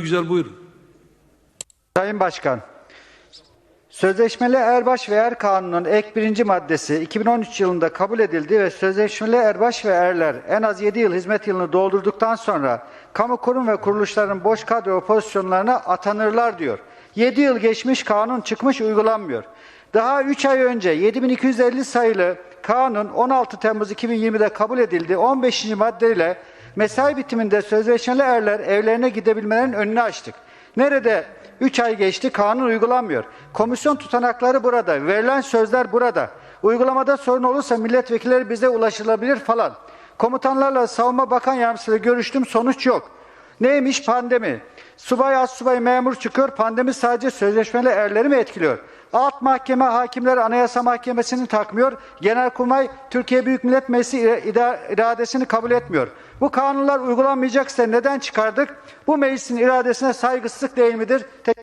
Güzel buyurun. Sayın Başkan, Sözleşmeli Erbaş ve Er Kanunu'nun ek birinci maddesi 2013 yılında kabul edildi ve sözleşmeli erbaş ve erler en az 7 yıl hizmet yılını doldurduktan sonra kamu kurum ve kuruluşların boş kadro pozisyonlarına atanırlar diyor. 7 yıl geçmiş kanun çıkmış uygulanmıyor. Daha 3 ay önce 7250 sayılı kanun 16 Temmuz 2020'de kabul edildi. 15. maddeyle mesai bitiminde sözleşmeli erler evlerine gidebilmelerinin önünü açtık. Nerede 3 ay geçti kanun uygulanmıyor. Komisyon tutanakları burada. Verilen sözler burada. Uygulamada sorun olursa milletvekilleri bize ulaşılabilir falan. Komutanlarla savunma bakan yardımcısıyla görüştüm sonuç yok. Neymiş pandemi? Subay az subay memur çıkıyor. Pandemi sadece sözleşmeli erleri mi etkiliyor? Alt mahkeme hakimleri anayasa mahkemesini takmıyor. Genelkurmay Türkiye Büyük Millet Meclisi ira- iradesini kabul etmiyor. Bu kanunlar uygulanmayacaksa neden çıkardık? Bu meclisin iradesine saygısızlık değil midir? Te-